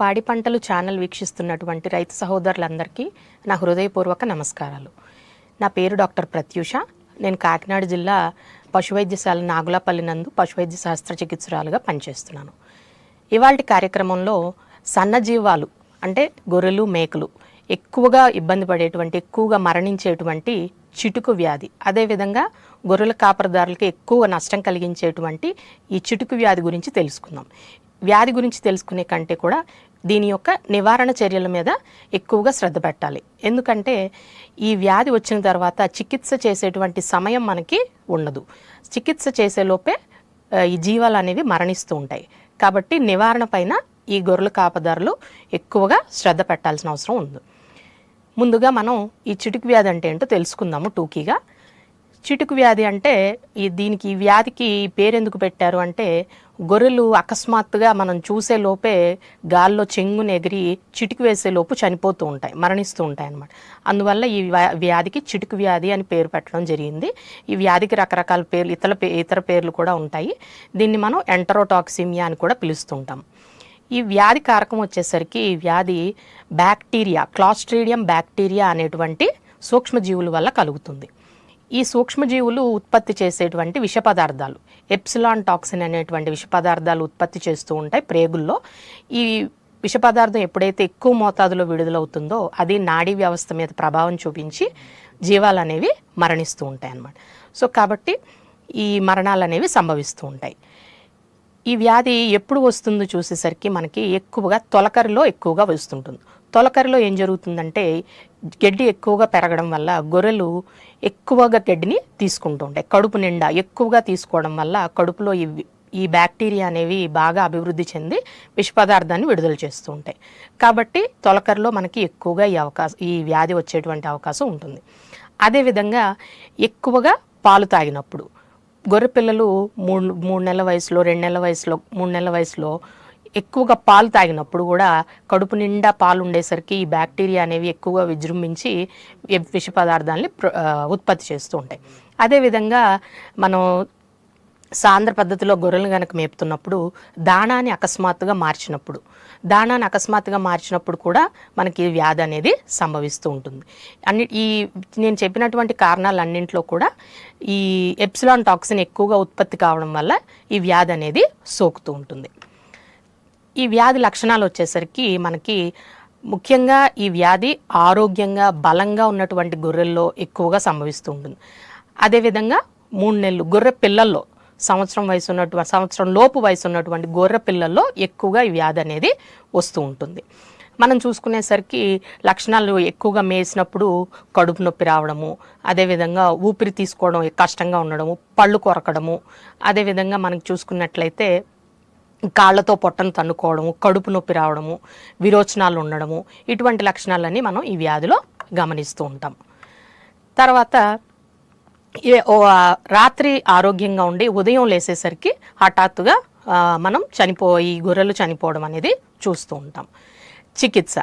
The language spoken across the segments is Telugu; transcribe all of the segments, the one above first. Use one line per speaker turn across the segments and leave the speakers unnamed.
పాడి పంటలు ఛానల్ వీక్షిస్తున్నటువంటి రైతు సహోదరులందరికీ నా హృదయపూర్వక నమస్కారాలు. నా పేరు డాక్టర్ ప్రత్యూష. నేను కాకినాడ జిల్లా పశువైద్యశాల నాగులపల్లి నందు పశువైద్య శాస్త్ర చికిత్సరాలుగా పనిచేస్తున్నాను. ఇవాళ కార్యక్రమంలో సన్నజీవాలు అంటే గొర్రెలు మేకలు ఎక్కువగా ఇబ్బంది పడేటువంటి ఎక్కువగా మరణించేటువంటి చిటుకు వ్యాధి. అదేవిధంగా గొర్రెల కాపరదారులకి ఎక్కువ నష్టం కలిగించేటువంటి ఈ చిటుకు వ్యాధి గురించి తెలుసుకుందాం. వ్యాధి గురించి తెలుసుకునే కంటే కూడా దీని యొక్క నివారణ చర్యల మీద ఎక్కువగా శ్రద్ధ పెట్టాలి. ఎందుకంటే ఈ వ్యాధి వచ్చిన తర్వాత చికిత్స చేసేటువంటి సమయం మనకి ఉండదు. చికిత్స చేసేలోపే ఈ జీవాలు అనేవి మరణిస్తూ ఉంటాయి. కాబట్టి నివారణ పైన ఈ గొర్రెల కాపదారులు ఎక్కువగా శ్రద్ధ పెట్టాల్సిన అవసరం ఉంది. ముందుగా మనం ఈ చిటుకు వ్యాధి అంటే ఏంటో తెలుసుకుందాము టూకీగా. చిటుకు వ్యాధి అంటే ఈ దీనికి ఈ వ్యాధికి పేరెందుకు పెట్టారు అంటే గొర్రెలు అకస్మాత్తుగా మనం చూసే లోపే గాల్లో చెంగును ఎగిరి చిటుకు వేసే లోపు చనిపోతూ ఉంటాయి మరణిస్తూ ఉంటాయి అన్నమాట. అందువల్ల ఈ వ్యా- వ్యాధికి చిటుకు వ్యాధి అని పేరు పెట్టడం జరిగింది. ఈ వ్యాధికి రకరకాల పేర్లు ఇతర పే- ఇతర పేర్లు కూడా ఉంటాయి. దీన్ని మనం ఎంటరోటాక్సిమియా అని కూడా పిలుస్తుంటాం. ఈ వ్యాధి కారకం వచ్చేసరికి ఈ వ్యాధి బ్యాక్టీరియా క్లాస్ట్రీడియం బ్యాక్టీరియా అనేటువంటి సూక్ష్మజీవుల వల్ల కలుగుతుంది. ఈ సూక్ష్మజీవులు ఉత్పత్తి చేసేటువంటి విష పదార్థాలు. ఎప్సిలాన్ టాక్సిన్ అనేటువంటి విష పదార్థాలు ఉత్పత్తి చేస్తూ ఉంటాయి ప్రేగుల్లో. ఈ విష పదార్థం ఎప్పుడైతే ఎక్కువ మోతాదులో విడుదలవుతుందో అది నాడీ వ్యవస్థ మీద ప్రభావం చూపించి జీవాలు అనేవి మరణిస్తూ ఉంటాయి అన్నమాట సో కాబట్టి ఈ మరణాలు అనేవి సంభవిస్తూ ఉంటాయి. ఈ వ్యాధి ఎప్పుడు వస్తుందో చూసేసరికి మనకి ఎక్కువగా తొలకరిలో ఎక్కువగా వస్తుంటుంది. తొలకరిలో ఏం జరుగుతుందంటే గడ్డి ఎక్కువగా పెరగడం వల్ల గొర్రెలు ఎక్కువగా గడ్డిని తీసుకుంటూ ఉంటాయి. కడుపు నిండా ఎక్కువగా తీసుకోవడం వల్ల కడుపులో ఈ ఈ బ్యాక్టీరియా అనేవి బాగా అభివృద్ధి చెంది విష పదార్థాన్ని విడుదల చేస్తూ ఉంటాయి. కాబట్టి తొలకరిలో మనకి ఎక్కువగా ఈ అవకాశం ఈ వ్యాధి వచ్చేటువంటి అవకాశం ఉంటుంది. అదేవిధంగా ఎక్కువగా పాలు తాగినప్పుడు గొర్రె పిల్లలు మూడు మూడు నెలల వయసులో రెండు నెలల వయసులో మూడు నెలల వయసులో ఎక్కువగా పాలు తాగినప్పుడు కూడా కడుపు నిండా పాలు ఉండేసరికి ఈ బ్యాక్టీరియా అనేవి ఎక్కువగా విజృంభించి విష పదార్థాలని ప్ర- ఉత్పత్తి చేస్తూ ఉంటాయి. అదేవిధంగా మనం సాంద్ర పద్ధతిలో గొర్రెలు కనుక మేపుతున్నప్పుడు దాణాన్ని అకస్మాత్తుగా మార్చినప్పుడు దాణాన్ని అకస్మాత్తుగా మార్చినప్పుడు కూడా మనకి వ్యాధి అనేది సంభవిస్తూ ఉంటుంది. అన్ని ఈ నేను చెప్పినటువంటి కారణాలన్నింటిలో కూడా ఈ ఎప్సిలాన్ టాక్సిన్ ఎక్కువగా ఉత్పత్తి కావడం వల్ల ఈ వ్యాధి అనేది సోకుతూ ఉంటుంది. ఈ వ్యాధి లక్షణాలు వచ్చేసరికి మనకి ముఖ్యంగా ఈ వ్యాధి ఆరోగ్యంగా బలంగా ఉన్నటువంటి గొర్రెల్లో ఎక్కువగా సంభవిస్తూ ఉంటుంది. అదేవిధంగా మూడు నెలలు గొర్రె పిల్లల్లో సంవత్సరం వయసు ఉన్నటువంటి సంవత్సరం లోపు వయసు ఉన్నటువంటి గొర్రె పిల్లల్లో ఎక్కువగా ఈ వ్యాధి అనేది వస్తూ ఉంటుంది. మనం చూసుకునేసరికి లక్షణాలు ఎక్కువగా మేసినప్పుడు కడుపు నొప్పి రావడము అదేవిధంగా ఊపిరి తీసుకోవడం కష్టంగా ఉండడము పళ్ళు కొరకడము అదేవిధంగా మనకు చూసుకున్నట్లయితే కాళ్ళతో పొట్టను తన్నుకోవడము కడుపు నొప్పి రావడము విరోచనాలు ఉండడము ఇటువంటి లక్షణాలన్నీ మనం ఈ వ్యాధిలో గమనిస్తూ ఉంటాం. తర్వాత ఏ- ఓ రాత్రి ఆరోగ్యంగా ఉండి ఉదయం లేసేసరికి హఠాత్తుగా మనం చనిపోయి గొర్రెలు చనిపోవడం అనేది చూస్తూ ఉంటాం. చికిత్స.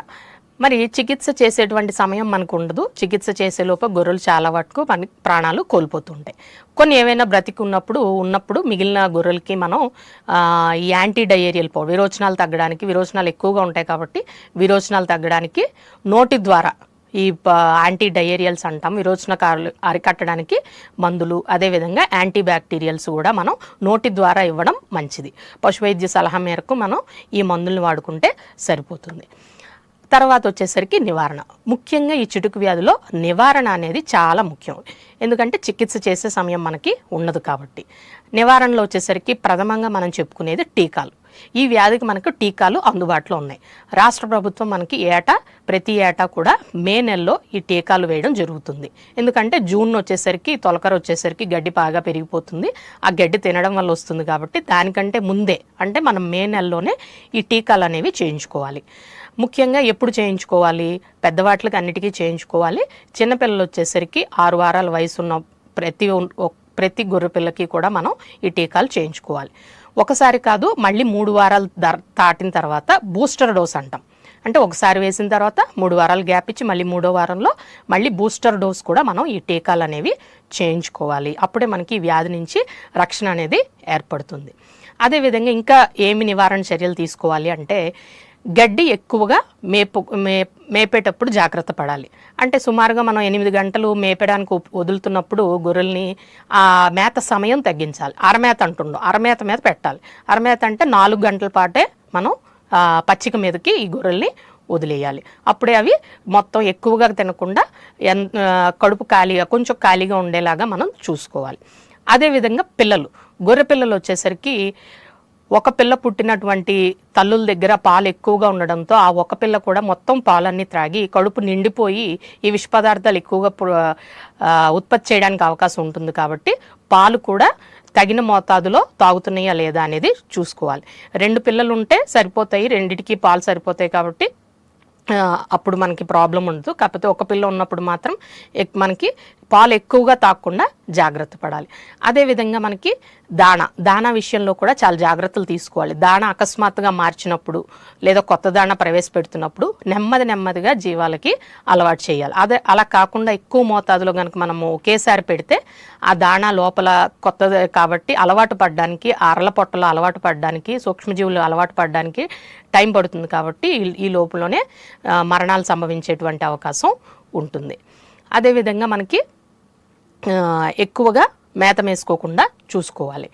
మరి చికిత్స చేసేటువంటి సమయం మనకు ఉండదు చికిత్స చేసేలోపు గొర్రెలు చాలా వరకు మన ప్రాణాలు కోల్పోతుంటాయి. కొన్ని ఏవైనా బ్రతికున్నప్పుడు ఉన్నప్పుడు ఉన్నప్పుడు మిగిలిన గొర్రెలకి మనం ఈ యాంటీ డయేరియల్ పౌడర్ విరోచనాలు తగ్గడానికి విరోచనాలు ఎక్కువగా ఉంటాయి కాబట్టి విరోచనాలు తగ్గడానికి నోటి ద్వారా ఈ యాంటీ డయేరియల్స్ అంటాం. విరోచనకారులు అరికట్టడానికి మందులు అదేవిధంగా యాంటీ బ్యాక్టీరియల్స్ కూడా మనం నోటి ద్వారా ఇవ్వడం మంచిది. పశువైద్య సలహా మేరకు మనం ఈ మందుల్ని వాడుకుంటే సరిపోతుంది. తర్వాత వచ్చేసరికి నివారణ. ముఖ్యంగా ఈ చిటుకు వ్యాధిలో నివారణ అనేది చాలా ముఖ్యం. ఎందుకంటే చికిత్స చేసే సమయం మనకి ఉండదు కాబట్టి. నివారణలో వచ్చేసరికి ప్రథమంగా మనం చెప్పుకునేది టీకాలు. ఈ వ్యాధికి మనకు టీకాలు అందుబాటులో ఉన్నాయి. రాష్ట్ర ప్రభుత్వం మనకి ఏటా ప్రతి ఏటా కూడా మే నెలలో ఈ టీకాలు వేయడం జరుగుతుంది. ఎందుకంటే జూన్ వచ్చేసరికి తొలకర వచ్చేసరికి గడ్డి బాగా పెరిగిపోతుంది. ఆ గడ్డి తినడం వల్ల వస్తుంది కాబట్టి దానికంటే ముందే అంటే మనం మే నెలలోనే ఈ టీకాలు అనేవి చేయించుకోవాలి. ముఖ్యంగా ఎప్పుడు చేయించుకోవాలి? పెద్దవాట్లకి అన్నిటికీ చేయించుకోవాలి. చిన్నపిల్లలు వచ్చేసరికి ఆరు వారాల వయసు ఉన్న ప్రతి ప్రతి గొర్రె పిల్లకి కూడా మనం ఈ టీకాలు చేయించుకోవాలి. ఒకసారి కాదు మళ్ళీ మూడు వారాలు దాటిన తర్వాత బూస్టర్ డోస్ అంటాం. అంటే ఒకసారి వేసిన తర్వాత మూడు వారాలు గ్యాప్ ఇచ్చి మళ్ళీ మూడో వారంలో మళ్ళీ బూస్టర్ డోస్ కూడా మనం ఈ టీకాలు అనేవి చేయించుకోవాలి. అప్పుడే మనకి వ్యాధి నుంచి రక్షణ అనేది ఏర్పడుతుంది. అదేవిధంగా ఇంకా ఏమి నివారణ చర్యలు తీసుకోవాలి అంటే గడ్డి ఎక్కువగా మేపు మే మేపేటప్పుడు జాగ్రత్త పడాలి. అంటే సుమారుగా మనం ఎనిమిది గంటలు మేపడానికి వదులుతున్నప్పుడు గొర్రెల్ని ఆ మేత సమయం తగ్గించాలి. అరమేత అంటుండో. అరమేత మీద పెట్టాలి. అరమేత అంటే నాలుగు గంటల పాటే మనం పచ్చిక మీదకి ఈ గొర్రెల్ని వదిలేయాలి. అప్పుడే అవి మొత్తం ఎక్కువగా తినకుండా ఎన్ కడుపు ఖాళీగా కొంచెం ఖాళీగా ఉండేలాగా మనం చూసుకోవాలి. అదేవిధంగా పిల్లలు. గొర్రె పిల్లలు వచ్చేసరికి ఒక పిల్ల పుట్టినటువంటి తల్లుల దగ్గర పాలు ఎక్కువగా ఉండడంతో ఆ ఒక పిల్ల కూడా మొత్తం పాలన్నీ త్రాగి కడుపు నిండిపోయి ఈ విష పదార్థాలు ఎక్కువగా ఉత్పత్తి చేయడానికి అవకాశం ఉంటుంది కాబట్టి పాలు కూడా తగిన మోతాదులో తాగుతున్నాయా లేదా అనేది చూసుకోవాలి. రెండు పిల్లలు ఉంటే సరిపోతాయి రెండిటికి పాలు సరిపోతాయి కాబట్టి అప్పుడు మనకి ప్రాబ్లం ఉండదు. కాకపోతే ఒక పిల్ల ఉన్నప్పుడు మాత్రం ఎక్- మనకి పాలు ఎక్కువగా తాగకుండా జాగ్రత్త పడాలి. అదేవిధంగా మనకి దాణ దాణా విషయంలో కూడా చాలా జాగ్రత్తలు తీసుకోవాలి. దాణ అకస్మాత్తుగా మార్చినప్పుడు లేదా కొత్త దాణ ప్రవేశపెడుతున్నప్పుడు నెమ్మది నెమ్మదిగా జీవాలకి అలవాటు చేయాలి. అదే అలా కాకుండా ఎక్కువ మోతాదులో కనుక మనము ఒకేసారి పెడితే ఆ దాణా లోపల కొత్తది కాబట్టి అలవాటు పడడానికి అరల పొట్టలో అలవాటు పడడానికి సూక్ష్మజీవులు అలవాటు పడడానికి టైం పడుతుంది కాబట్టి ఈ- ఈ లోపులోనే మరణాలు సంభవించేటువంటి అవకాశం ఉంటుంది. అదేవిధంగా మనకి ఎక్కువగా మేత వేసుకోకుండా చూసుకోవాలి.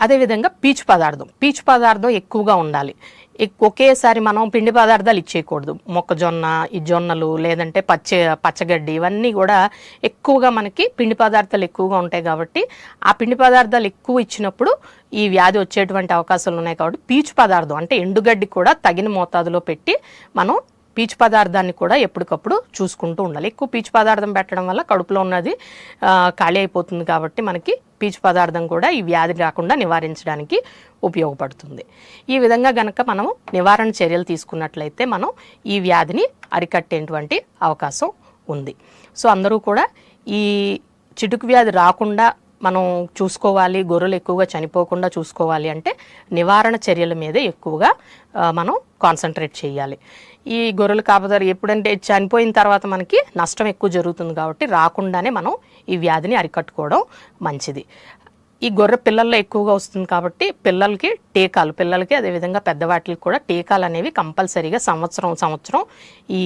అదేవిధంగా పీచు పదార్థం. పీచు పదార్థం ఎక్కువగా ఉండాలి. ఎక్- ఒకేసారి మనం పిండి పదార్థాలు ఇచ్చేయకూడదు. మొక్కజొన్న ఈ జొన్నలు లేదంటే పచ్చ పచ్చగడ్డి ఇవన్నీ కూడా ఎక్కువగా మనకి పిండి పదార్థాలు ఎక్కువగా ఉంటాయి కాబట్టి ఆ పిండి పదార్థాలు ఎక్కువ ఇచ్చినప్పుడు ఈ వ్యాధి వచ్చేటువంటి అవకాశాలు ఉన్నాయి కాబట్టి పీచు పదార్థం అంటే ఎండుగడ్డి కూడా తగిన మోతాదులో పెట్టి మనం పీచు పదార్థాన్ని కూడా ఎప్పటికప్పుడు చూసుకుంటూ ఉండాలి. ఎక్కువ పీచు పదార్థం పెట్టడం వల్ల కడుపులో ఉన్నది ఖాళీ అయిపోతుంది కాబట్టి మనకి పీచు పదార్థం కూడా ఈ వ్యాధి రాకుండా నివారించడానికి ఉపయోగపడుతుంది. ఈ విధంగా గనక మనం నివారణ చర్యలు తీసుకున్నట్లయితే మనం ఈ వ్యాధిని అరికట్టేటువంటి అవకాశం ఉంది. సో అందరూ కూడా ఈ చిటుకు వ్యాధి రాకుండా మనం చూసుకోవాలి గొర్రెలు ఎక్కువగా చనిపోకుండా చూసుకోవాలి అంటే నివారణ చర్యల మీదే ఎక్కువగా మనం కాన్సన్ట్రేట్ చేయాలి. ఈ గొర్రెలు కాపదారు ఎప్పుడంటే చనిపోయిన తర్వాత మనకి నష్టం ఎక్కువ జరుగుతుంది కాబట్టి రాకుండానే మనం ఈ వ్యాధిని అరికట్టుకోవడం మంచిది. ఈ గొర్రె పిల్లల్లో ఎక్కువగా వస్తుంది కాబట్టి పిల్లలకి టీకాలు పిల్లలకి అదేవిధంగా పెద్దవాటికి కూడా టీకాలు అనేవి కంపల్సరీగా సంవత్సరం సంవత్సరం ఈ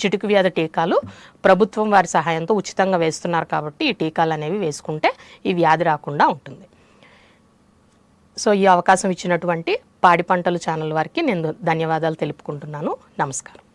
చిటుకు వ్యాధి టీకాలు ప్రభుత్వం వారి సహాయంతో ఉచితంగా వేస్తున్నారు కాబట్టి ఈ టీకాలు అనేవి వేసుకుంటే ఈ వ్యాధి రాకుండా ఉంటుంది. సో ఈ అవకాశం ఇచ్చినటువంటి పాడి పంటలు ఛానల్ వారికి నేను ధన్యవాదాలు తెలుపుకుంటున్నాను. నమస్కారం.